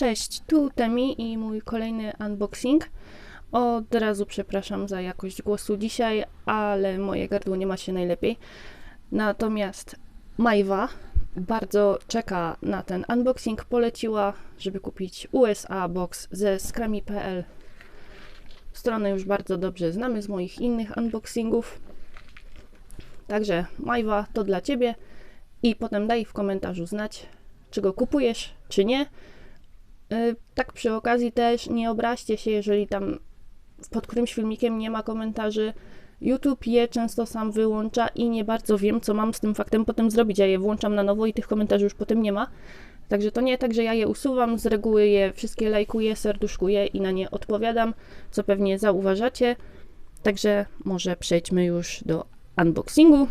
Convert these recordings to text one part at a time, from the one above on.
Cześć, tu Temi i mój kolejny unboxing. Od razu przepraszam za jakość głosu dzisiaj, ale moje gardło nie ma się najlepiej. Natomiast Majwa bardzo czeka na ten unboxing. Poleciła, żeby kupić USA Box ze skrami.pl. Stronę już bardzo dobrze znamy z moich innych unboxingów. Także Majwa, to dla Ciebie. I potem daj w komentarzu znać, czy go kupujesz, czy nie. Y, Tak przy okazji też nie obraźcie się, jeżeli tam pod którymś filmikiem nie ma komentarzy. YouTube je często sam wyłącza i nie bardzo wiem, co mam z tym faktem potem zrobić. Ja je włączam na nowo i tych komentarzy już potem nie ma. Także to nie tak, że ja je usuwam, z reguły je wszystkie lajkuję, serduszkuję i na nie odpowiadam, co pewnie zauważacie. Także może przejdźmy już do unboxingu.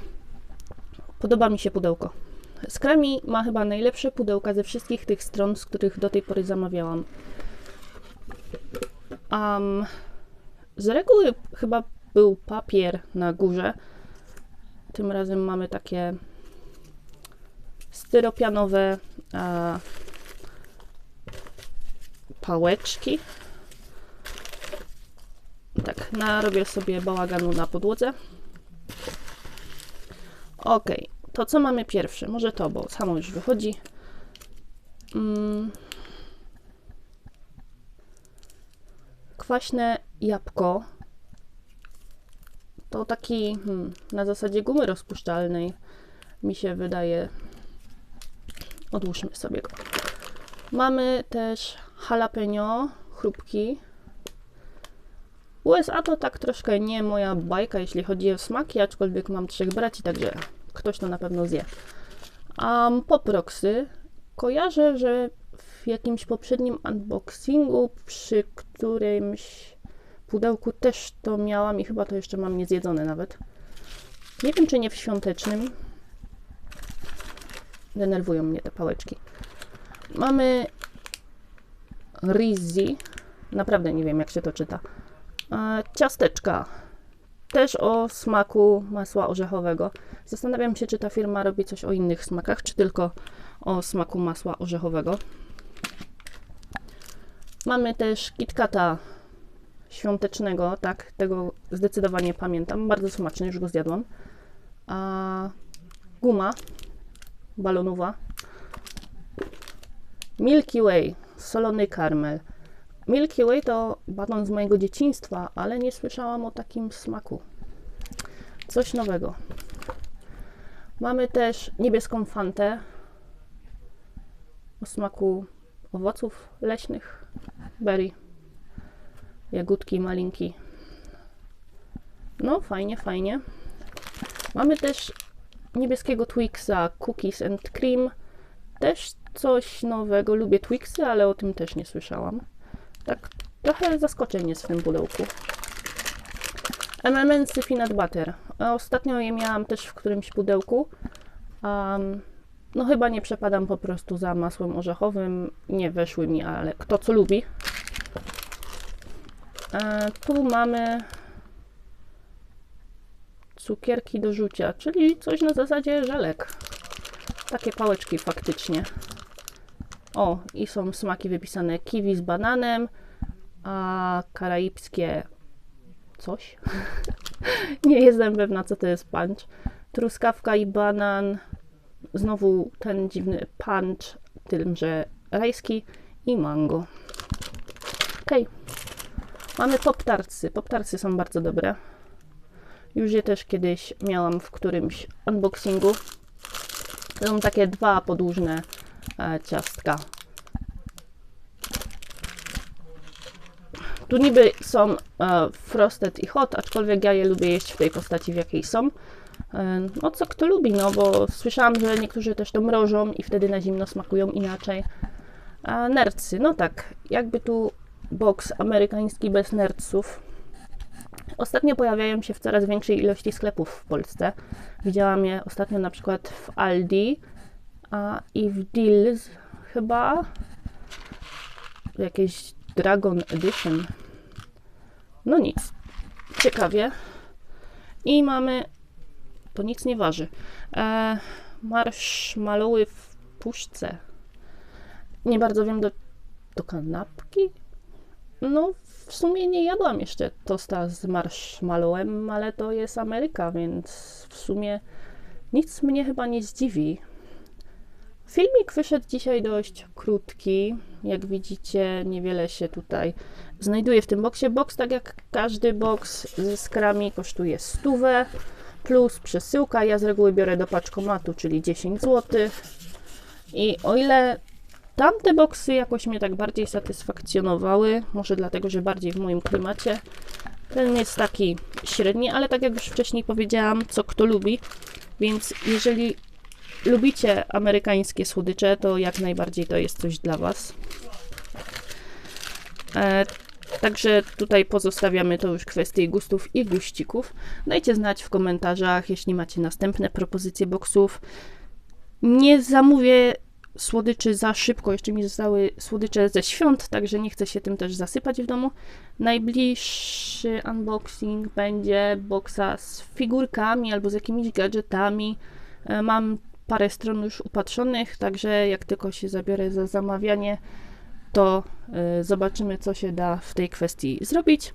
Podoba mi się pudełko. Skrami ma chyba najlepsze pudełka ze wszystkich tych stron, z których do tej pory zamawiałam. Um, z reguły chyba był papier na górze. Tym razem mamy takie styropianowe e, pałeczki. Tak, narobię sobie bałaganu na podłodze. Ok, to co mamy pierwsze? Może to, bo samo już wychodzi. Mm. Kwaśne jabłko. To taki hmm, na zasadzie gumy rozpuszczalnej mi się wydaje. Odłóżmy sobie go. Mamy też jalapeno, chrupki. USA to tak troszkę nie moja bajka, jeśli chodzi o smaki, aczkolwiek mam trzech braci, także ktoś to na pewno zje. Um, poproksy. Kojarzę, że w jakimś poprzednim unboxingu, przy którymś pudełku też to miałam i chyba to jeszcze mam niezjedzone nawet. Nie wiem, czy nie w świątecznym. Denerwują mnie te pałeczki. Mamy Rizzi. Naprawdę nie wiem, jak się to czyta. E, Ciasteczka. Też o smaku masła orzechowego. Zastanawiam się, czy ta firma robi coś o innych smakach, czy tylko o smaku masła orzechowego. Mamy też KitKata świątecznego, tak, tego zdecydowanie pamiętam. Bardzo smaczny, już go zjadłam. A guma balonowa. Milky Way, solony karmel. Milky Way to baton z mojego dzieciństwa, ale nie słyszałam o takim smaku. Coś nowego. Mamy też niebieską fantę o smaku owoców leśnych, berry, jagódki, malinki. No, fajnie, fajnie. Mamy też niebieskiego Twixa, cookies and cream. Też coś nowego. Lubię Twixy, ale o tym też nie słyszałam. Tak trochę zaskoczenie jest w tym pudełku. M&M's Peanut Butter. Ostatnio je miałam też w którymś pudełku. Um, no chyba nie przepadam po prostu za masłem orzechowym. Nie weszły mi, ale kto co lubi. E, tu mamy cukierki do rzucia, czyli coś na zasadzie żelek. Takie pałeczki faktycznie. O, i są smaki wypisane kiwi z bananem, a karaibskie coś. Nie jestem pewna, co to jest punch. Truskawka i banan. Znowu ten dziwny punch, tym, że rajski i mango. Ok. Mamy poptarcy. Poptarcy są bardzo dobre. Już je też kiedyś miałam w którymś unboxingu. To są takie dwa podłużne ciastka. Tu niby są e, frosted i hot, aczkolwiek ja je lubię jeść w tej postaci, w jakiej są. E, no co kto lubi, no bo słyszałam, że niektórzy też to mrożą i wtedy na zimno smakują inaczej. A nercy, no tak, jakby tu boks amerykański bez nerców. Ostatnio pojawiają się w coraz większej ilości sklepów w Polsce. Widziałam je ostatnio na przykład w Aldi a, i w Deals chyba. Jakieś Dragon Edition. No nic. Ciekawie. I mamy. To nic nie waży. E, marshmallowy w puszce. Nie bardzo wiem do do kanapki. No, w sumie nie jadłam jeszcze tosta z marshmallowem, ale to jest Ameryka, więc w sumie nic mnie chyba nie zdziwi. Filmik wyszedł dzisiaj dość krótki. Jak widzicie, niewiele się tutaj znajduje w tym boksie. Box, tak jak każdy box ze skrami, kosztuje stówę plus przesyłka. Ja z reguły biorę do paczkomatu, czyli 10 zł. I o ile tamte boksy jakoś mnie tak bardziej satysfakcjonowały, może dlatego, że bardziej w moim klimacie, ten jest taki średni, ale tak jak już wcześniej powiedziałam, co kto lubi, więc jeżeli lubicie amerykańskie słodycze, to jak najbardziej to jest coś dla Was. E, Także tutaj pozostawiamy to już kwestię gustów i guścików. Dajcie znać w komentarzach, jeśli macie następne propozycje boksów. Nie zamówię słodyczy za szybko, jeszcze mi zostały słodycze ze świąt, także nie chcę się tym też zasypać w domu. Najbliższy unboxing będzie boksa z figurkami albo z jakimiś gadżetami. E, Mam parę stron już upatrzonych, także jak tylko się zabiorę za zamawianie, to y, zobaczymy, co się da w tej kwestii zrobić.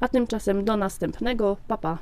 A tymczasem do następnego. Pa, pa.